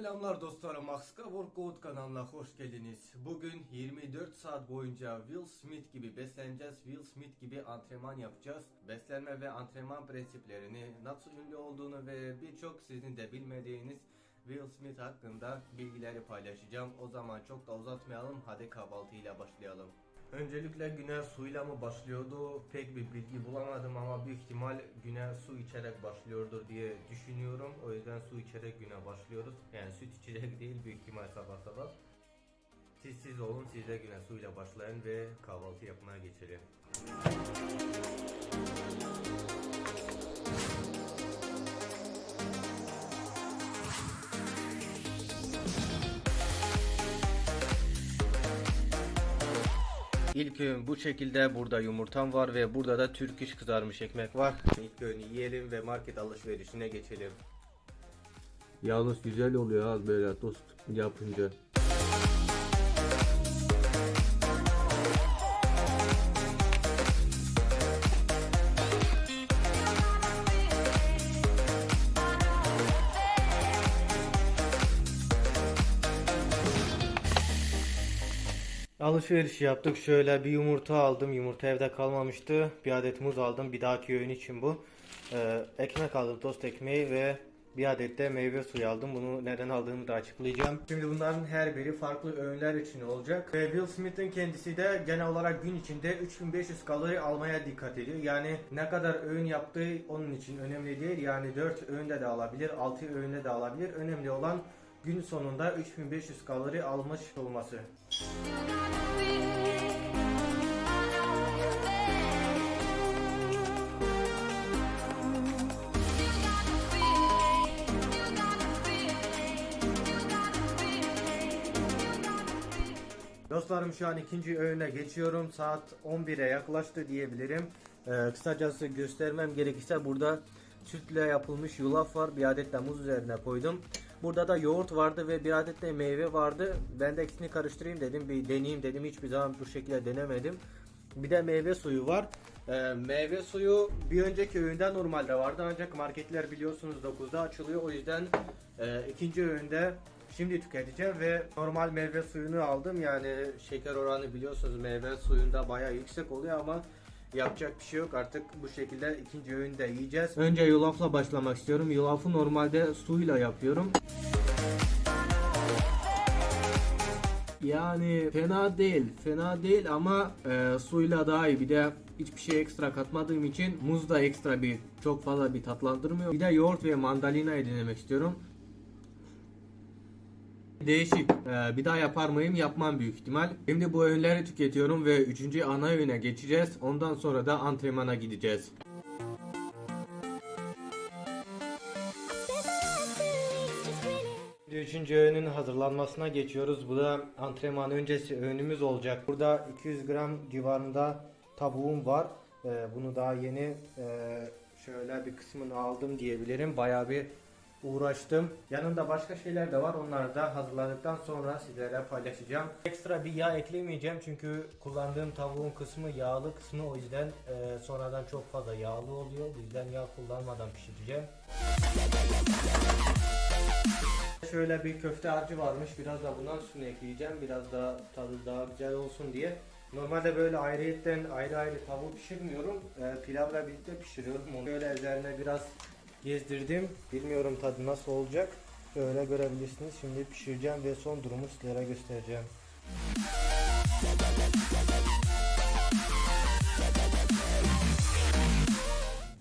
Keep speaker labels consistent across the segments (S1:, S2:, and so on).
S1: Selamlar dostlarım, Akska Workout kanalına hoş geldiniz. Bugün 24 saat boyunca Will Smith gibi besleneceğiz, Will Smith gibi antrenman yapacağız. Beslenme ve antrenman prensiplerini, nasıl ünlü olduğunu ve birçok sizin de bilmediğiniz Will Smith hakkında bilgileri paylaşacağım. O zaman çok da uzatmayalım, hadi kahvaltıyla başlayalım. Öncelikle güne suyla mı başlıyordu pek bir bilgi bulamadım ama büyük ihtimal güne su içerek başlıyordur diye düşünüyorum. O yüzden su içerek güne başlıyoruz. Yani süt içerek değil büyük ihtimal sabah sabah. Siz siz olun siz de güne suyla başlayın ve kahvaltı yapmaya geçelim. İlk öğün bu şekilde burada yumurtam var ve burada da Türk iş kızarmış ekmek var. İlk öğünü yiyelim ve market alışverişine geçelim. Yalnız güzel oluyor az böyle tost yapınca. Alışveriş yaptık. Şöyle bir yumurta aldım. Yumurta evde kalmamıştı. Bir adet muz aldım. Bir dahaki öğün için bu. Ee, ekmek aldım. Tost ekmeği ve bir adet de meyve suyu aldım. Bunu neden aldığımı da açıklayacağım. Şimdi bunların her biri farklı öğünler için olacak. Ve Will Smith'in kendisi de genel olarak gün içinde 3500 kalori almaya dikkat ediyor. Yani ne kadar öğün yaptığı onun için önemli değil. Yani 4 öğünde de alabilir, 6 öğünde de alabilir. Önemli olan gün sonunda 3500 kalori almış olması. Dostlarım şu an ikinci öğüne geçiyorum. Saat 11'e yaklaştı diyebilirim. Ee, kısacası göstermem gerekirse burada sütle yapılmış yulaf var. Bir adet de muz üzerine koydum. Burada da yoğurt vardı ve bir adet de meyve vardı. Ben de ikisini karıştırayım dedim. Bir deneyeyim dedim. Hiçbir zaman bu şekilde denemedim. Bir de meyve suyu var. Ee, meyve suyu bir önceki öğünde normalde vardı ancak marketler biliyorsunuz 9'da açılıyor. O yüzden e, ikinci öğünde şimdi tüketeceğim ve normal meyve suyunu aldım. Yani şeker oranı biliyorsunuz meyve suyunda bayağı yüksek oluyor ama yapacak bir şey yok. Artık bu şekilde ikinci öğünde yiyeceğiz. Önce yulafla başlamak istiyorum. Yulafı normalde suyla yapıyorum. Yani fena değil, fena değil ama e, suyla daha iyi. Bir de hiçbir şey ekstra katmadığım için muz da ekstra bir çok fazla bir tatlandırmıyor. Bir de yoğurt ve mandalinayı denemek istiyorum. Değişik. Ee, bir daha yapar mıyım? Yapmam büyük ihtimal. Şimdi bu öğünleri tüketiyorum ve 3. ana öğüne geçeceğiz. Ondan sonra da antrenmana gideceğiz. Üçüncü öğünün hazırlanmasına geçiyoruz. Bu da antrenman öncesi öğünümüz olacak. Burada 200 gram civarında tavuğum var. Ee, bunu daha yeni e, şöyle bir kısmını aldım diyebilirim. Bayağı bir uğraştım. Yanında başka şeyler de var. Onları da hazırladıktan sonra sizlere paylaşacağım. Ekstra bir yağ eklemeyeceğim çünkü kullandığım tavuğun kısmı yağlı kısmı o yüzden e, sonradan çok fazla yağlı oluyor. Bu yüzden yağ kullanmadan pişireceğim. Şöyle bir köfte harcı varmış. Biraz da bundan üstüne ekleyeceğim. Biraz da tadı daha güzel olsun diye. Normalde böyle ayrıyetten ayrı ayrı tavuğu pişirmiyorum. E, pilavla birlikte pişiriyorum. Onu böyle üzerine biraz gezdirdim. Bilmiyorum tadı nasıl olacak. Böyle görebilirsiniz. Şimdi pişireceğim ve son durumu sizlere göstereceğim.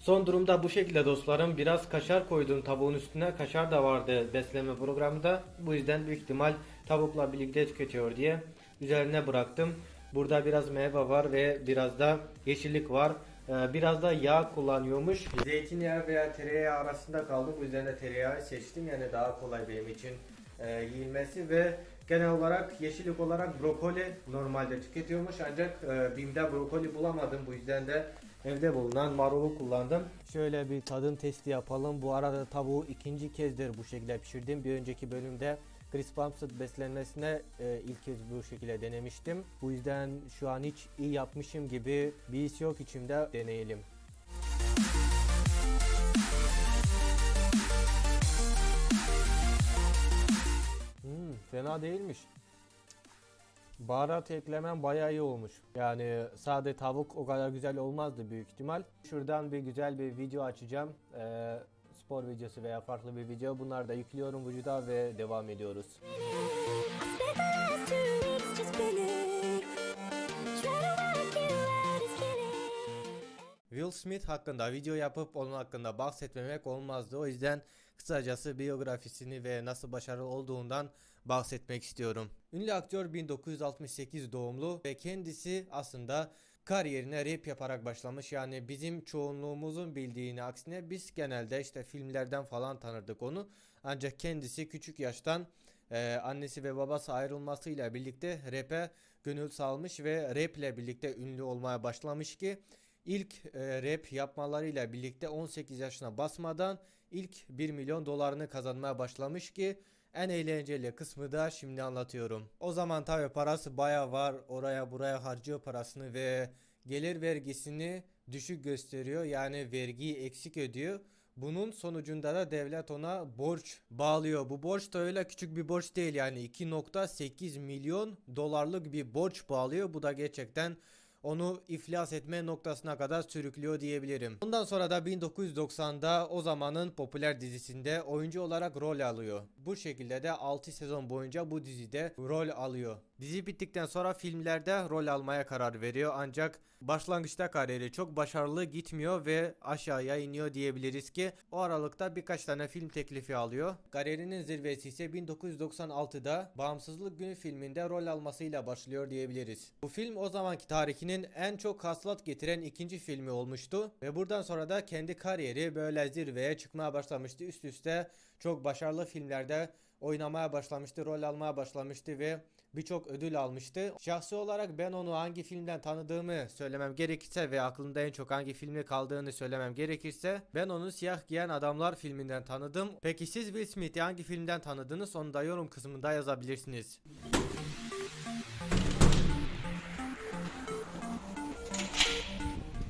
S1: Son durumda bu şekilde dostlarım. Biraz kaşar koydum tavuğun üstüne. Kaşar da vardı besleme programında. Bu yüzden büyük ihtimal tavukla birlikte tüketiyor diye üzerine bıraktım. Burada biraz meyve var ve biraz da yeşillik var. Ee, Biraz da yağ kullanıyormuş. Zeytinyağı veya tereyağı arasında kaldım. Bu yüzden de tereyağı seçtim. Yani daha kolay benim için e, yiyilmesi ve genel olarak yeşillik olarak brokoli normalde tüketiyormuş ancak e, BİM'de brokoli bulamadım. Bu yüzden de evde bulunan marulu kullandım. Şöyle bir tadım testi yapalım. Bu arada tavuğu ikinci kezdir bu şekilde pişirdim. Bir önceki bölümde Chris Pumps'ın beslenmesine e, ilk kez bu şekilde denemiştim. Bu yüzden şu an hiç iyi yapmışım gibi bir his yok içimde. Deneyelim. fena değilmiş. Baharat eklemem bayağı iyi olmuş. Yani sade tavuk o kadar güzel olmazdı büyük ihtimal. Şuradan bir güzel bir video açacağım. Ee, spor videosu veya farklı bir video. Bunları da yüklüyorum vücuda ve devam ediyoruz. Will Smith hakkında video yapıp onun hakkında bahsetmemek olmazdı. O yüzden kısacası biyografisini ve nasıl başarılı olduğundan bahsetmek istiyorum. Ünlü aktör 1968 doğumlu ve kendisi aslında kariyerine rap yaparak başlamış. Yani bizim çoğunluğumuzun bildiğini aksine biz genelde işte filmlerden falan tanırdık onu. Ancak kendisi küçük yaştan e, annesi ve babası ayrılmasıyla birlikte rap'e gönül salmış ve rap ile birlikte ünlü olmaya başlamış ki İlk e, rap yapmalarıyla birlikte 18 yaşına basmadan ilk 1 milyon dolarını kazanmaya başlamış ki en eğlenceli kısmı da şimdi anlatıyorum. O zaman tabi parası baya var oraya buraya harcıyor parasını ve gelir vergisini düşük gösteriyor yani vergiyi eksik ödüyor. Bunun sonucunda da devlet ona borç bağlıyor. Bu borç da öyle küçük bir borç değil yani 2.8 milyon dolarlık bir borç bağlıyor. Bu da gerçekten onu iflas etme noktasına kadar sürüklüyor diyebilirim. Bundan sonra da 1990'da o zamanın popüler dizisinde oyuncu olarak rol alıyor. Bu şekilde de 6 sezon boyunca bu dizide rol alıyor. Dizi bittikten sonra filmlerde rol almaya karar veriyor ancak başlangıçta kariyeri çok başarılı gitmiyor ve aşağıya iniyor diyebiliriz ki o aralıkta birkaç tane film teklifi alıyor. Kariyerinin zirvesi ise 1996'da Bağımsızlık Günü filminde rol almasıyla başlıyor diyebiliriz. Bu film o zamanki tarihinin en çok hasılat getiren ikinci filmi olmuştu ve buradan sonra da kendi kariyeri böyle zirveye çıkmaya başlamıştı. Üst üste çok başarılı filmlerde oynamaya başlamıştı, rol almaya başlamıştı ve birçok ödül almıştı. Şahsi olarak ben onu hangi filmden tanıdığımı söylemem gerekirse ve aklımda en çok hangi filmde kaldığını söylemem gerekirse ben onu Siyah Giyen Adamlar filminden tanıdım. Peki siz Will Smith'i hangi filmden tanıdınız onu da yorum kısmında yazabilirsiniz.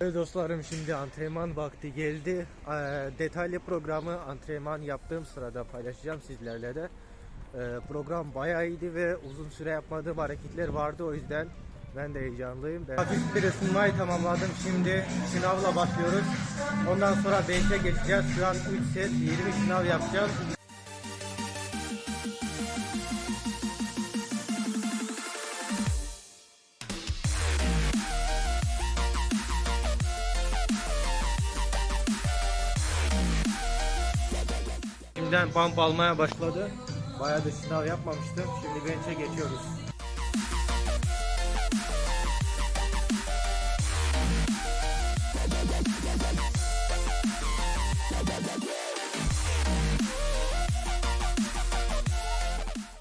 S1: Evet dostlarım şimdi antrenman vakti geldi. Ee, detaylı programı antrenman yaptığım sırada paylaşacağım sizlerle de. Ee, program bayağı iyiydi ve uzun süre yapmadığım hareketler vardı o yüzden ben de heyecanlıyım. Hafif bir ısınmayı tamamladım. Şimdi sınavla başlıyoruz. Ondan sonra 5'e geçeceğiz. Şu an 3 set 20 sınav yapacağız. Şimdiden pump almaya başladı. Bayağı da sınav yapmamıştım. Şimdi bench'e geçiyoruz.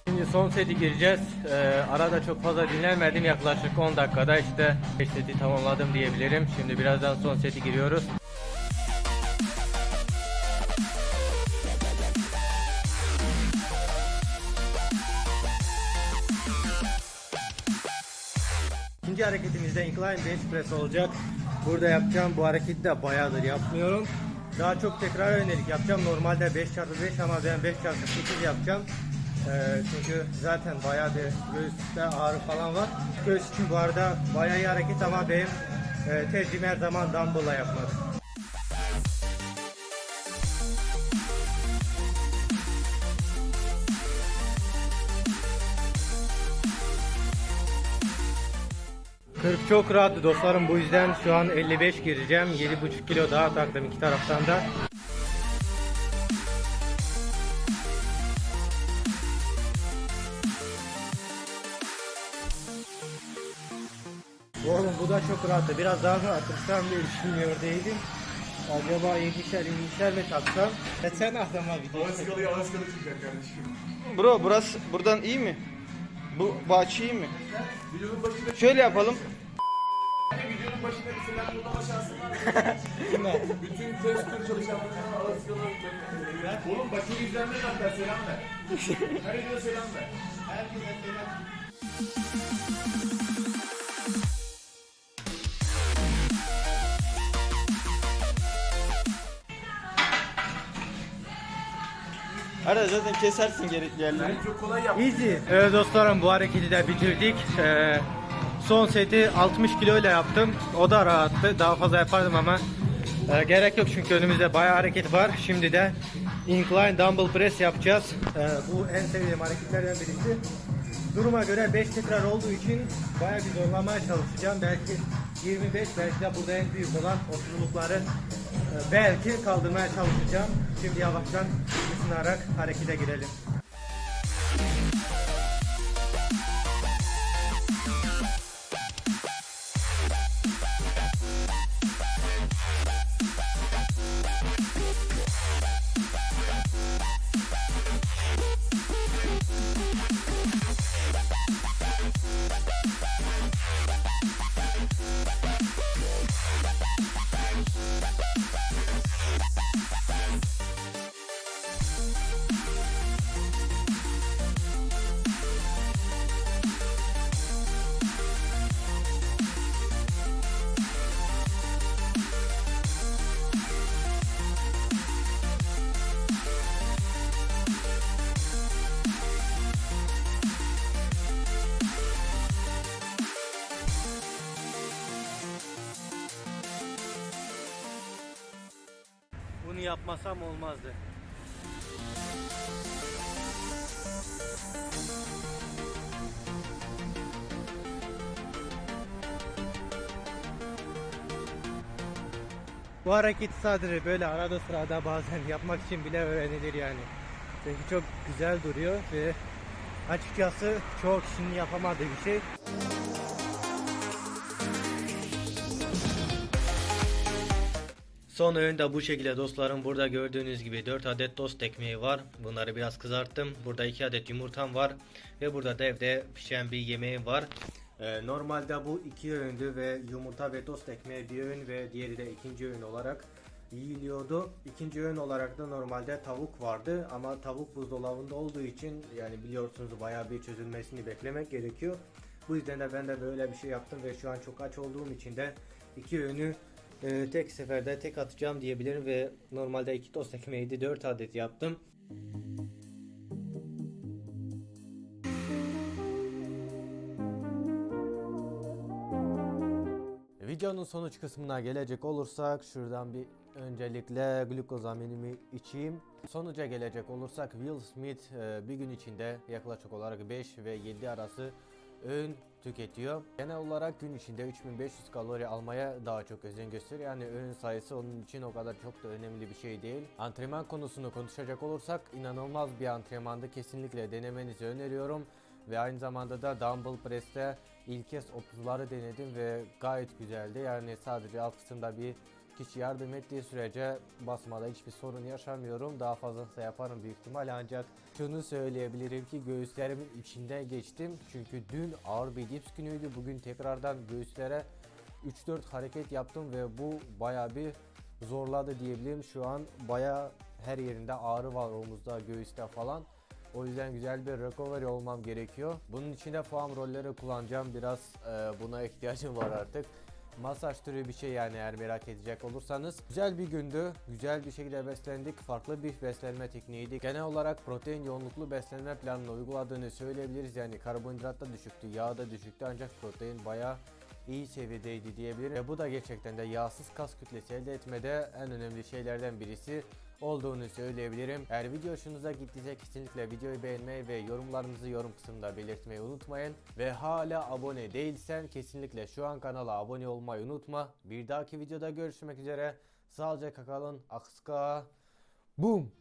S1: Şimdi son seti gireceğiz. Ee, arada çok fazla dinlenmedim. Yaklaşık 10 dakikada işte 5 seti tamamladım diyebilirim. Şimdi birazdan son seti giriyoruz. İkinci hareketimizde incline bench press olacak. Burada yapacağım bu hareketi de bayağıdır yapmıyorum. Daha çok tekrar yönelik yapacağım. Normalde 5x5 ama ben 5x8 yapacağım. Ee, çünkü zaten bayağı bir göğüste ağrı falan var. Göğüs için bu arada bayağı iyi hareket ama benim e, tercihim her zaman dumbbell'la yapmak. Kırk çok rahattı dostlarım bu yüzden şu an 55 gireceğim 7,5 kilo daha taktım iki taraftan da Oğlum bu da çok rahattı biraz daha mı atırsam diye düşünmüyor değilim Acaba 7'şer 20'şer mi taksam? E sen aklıma bir
S2: Alaskalı'ya Alaskalı çıkacak kardeşim.
S3: Bro burası buradan iyi mi? Bu bahçe iyi mi?
S2: Videonun başında,
S3: Şöyle yapalım.
S2: Başında bir selam yollama şansın var mı? Bütün test tür çalışanlarına Alaskalı Oğlum başını izlenmez hatta selam ver. Herkese selam ver.
S1: Herkese selam
S3: Arada zaten kesersin gerekli yerleri.
S2: Ben çok kolay yaptım.
S1: Easy. Evet dostlarım bu hareketi de bitirdik. Ee, son seti 60 kilo ile yaptım. O da rahattı. Daha fazla yapardım ama e, gerek yok çünkü önümüzde bayağı hareket var. Şimdi de incline dumbbell press yapacağız. Ee, bu en sevdiğim hareketlerden birisi. Duruma göre 5 tekrar olduğu için bayağı bir zorlamaya çalışacağım. Belki 25 belki de burada en büyük olan 30'lukları e, belki kaldırmaya çalışacağım. Şimdi yavaştan ısınarak harekete girelim. Yapmasam olmazdı. Bu hareket sadece böyle arada sırada bazen yapmak için bile öğrenilir yani. Çünkü çok güzel duruyor ve açıkçası çoğu kişinin yapamadığı bir şey. Son öğün de bu şekilde dostlarım. Burada gördüğünüz gibi 4 adet tost ekmeği var. Bunları biraz kızarttım. Burada 2 adet yumurtam var. Ve burada da evde pişen bir yemeğim var. Ee, normalde bu iki öğündü ve yumurta ve tost ekmeği bir öğün ve diğeri de ikinci öğün olarak yiyiliyordu. İkinci öğün olarak da normalde tavuk vardı ama tavuk buzdolabında olduğu için yani biliyorsunuz bayağı bir çözülmesini beklemek gerekiyor. Bu yüzden de ben de böyle bir şey yaptım ve şu an çok aç olduğum için de iki öğünü e, tek seferde tek atacağım diyebilirim ve normalde iki tost ekmeğiydi 4 adet yaptım. Videonun sonuç kısmına gelecek olursak şuradan bir öncelikle glukozaminimi içeyim. Sonuca gelecek olursak Will Smith e, bir gün içinde yaklaşık olarak 5 ve 7 arası öğün tüketiyor. Genel olarak gün içinde 3500 kalori almaya daha çok özen gösteriyor. Yani öğün sayısı onun için o kadar çok da önemli bir şey değil. Antrenman konusunu konuşacak olursak inanılmaz bir antrenmanda kesinlikle denemenizi öneriyorum. Ve aynı zamanda da dumbbell press'te ilk kez 30'ları denedim ve gayet güzeldi. Yani sadece alt kısımda bir kişi yardım ettiği sürece basmada hiçbir sorun yaşamıyorum. Daha fazlası yaparım büyük ihtimal ancak şunu söyleyebilirim ki göğüslerimin içinde geçtim. Çünkü dün ağır bir dips günüydü. Bugün tekrardan göğüslere 3-4 hareket yaptım ve bu baya bir zorladı diyebilirim. Şu an baya her yerinde ağrı var omuzda, göğüste falan. O yüzden güzel bir recovery olmam gerekiyor. Bunun için de foam rolleri kullanacağım. Biraz e, buna ihtiyacım var artık. Masaj türü bir şey yani eğer merak edecek olursanız. Güzel bir gündü. Güzel bir şekilde beslendik. Farklı bir beslenme tekniğiydi. Genel olarak protein yoğunluklu beslenme planını uyguladığını söyleyebiliriz. Yani karbonhidrat da düşüktü, yağ da düşüktü ancak protein bayağı iyi seviyedeydi diyebilirim. Ve bu da gerçekten de yağsız kas kütlesi elde etmede en önemli şeylerden birisi olduğunu söyleyebilirim. Eğer video hoşunuza gittiyse kesinlikle videoyu beğenmeyi ve yorumlarınızı yorum kısmında belirtmeyi unutmayın. Ve hala abone değilsen kesinlikle şu an kanala abone olmayı unutma. Bir dahaki videoda görüşmek üzere. Sağlıcakla kalın. Akska. Boom.